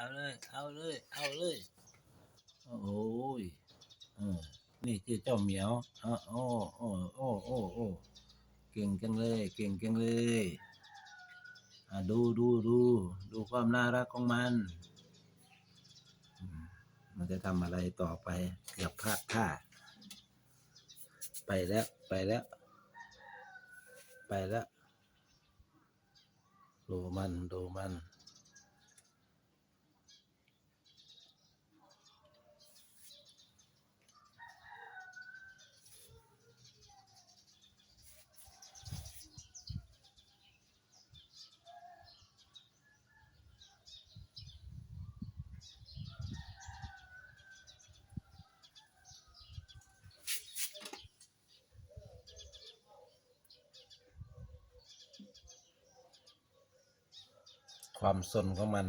เอาเลย เอาเลย เอาเลย โอ้ยเออนี่คือเจ้าเหมียวอ๋อโอ้โอ้โอ้โอ้โอ้เก่งจังเลย เก่งจังเลยอะดูดูดูดูความน่ารักของมัน มันจะทำอะไรต่อไปเกือบพลาดท่าไปแล้ว ไปแล้ว ไปแล้วดูมันดูมัน ความสนของมัน